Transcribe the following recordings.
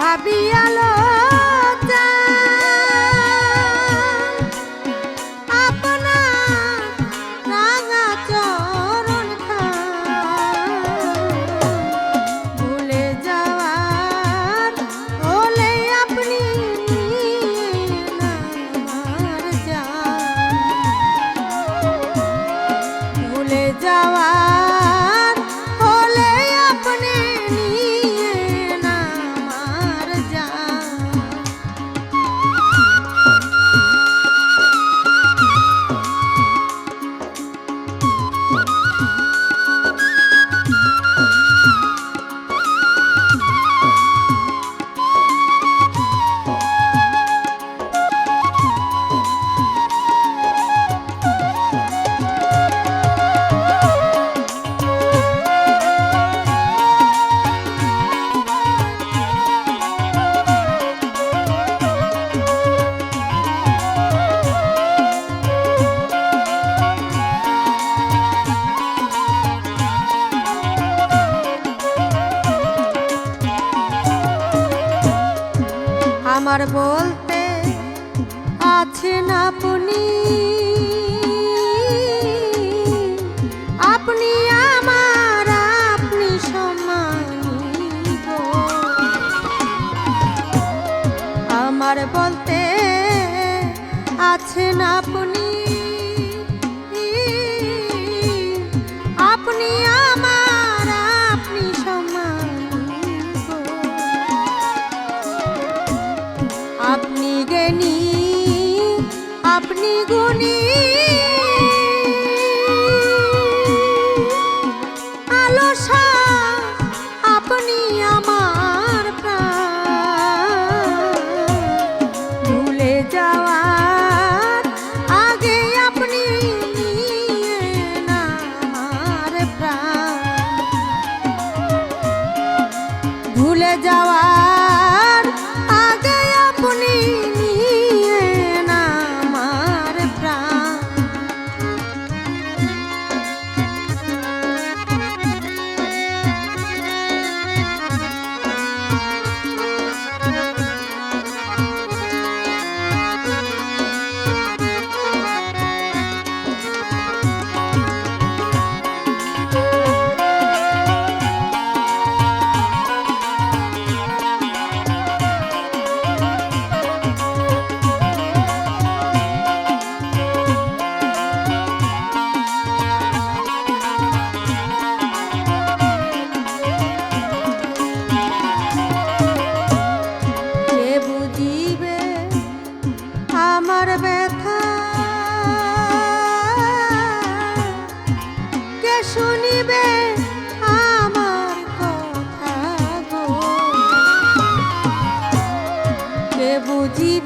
ভাবিয়ালো আমার বলতে আছেন আপনি? আপনি আমার আপনি গো আমার বলতে আছেন আপনি? আপনি গুণী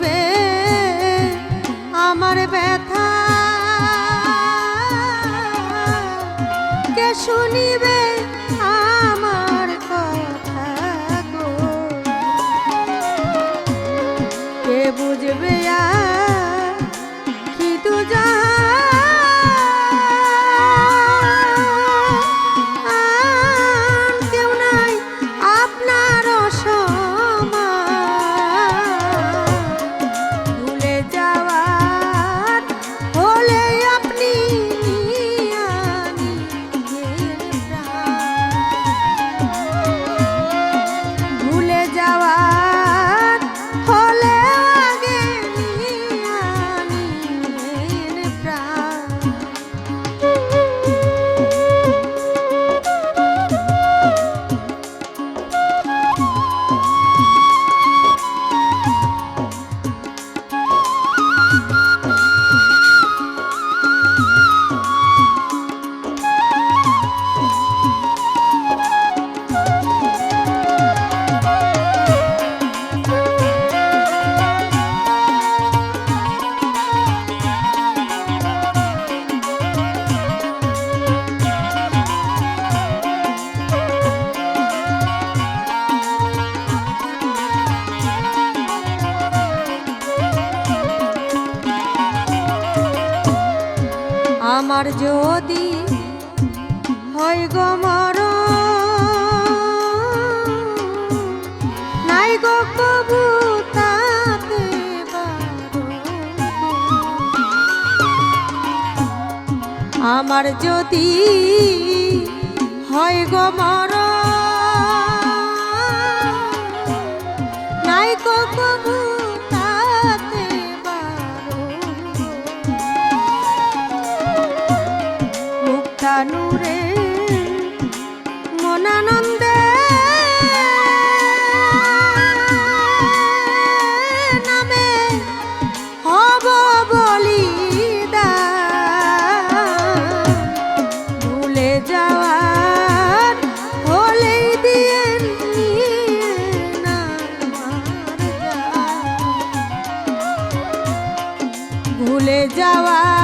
baby. আমার যদি হয় গো মর নাই গো কবু আমার যদি হয় গো মর নাই গো কবু মুক্তানুরে মনানন্দে। নামে হব বলিদান ভুলে যাওয়ার নিয়েন আমার ভুলে যাওয়ার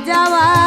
ভুলে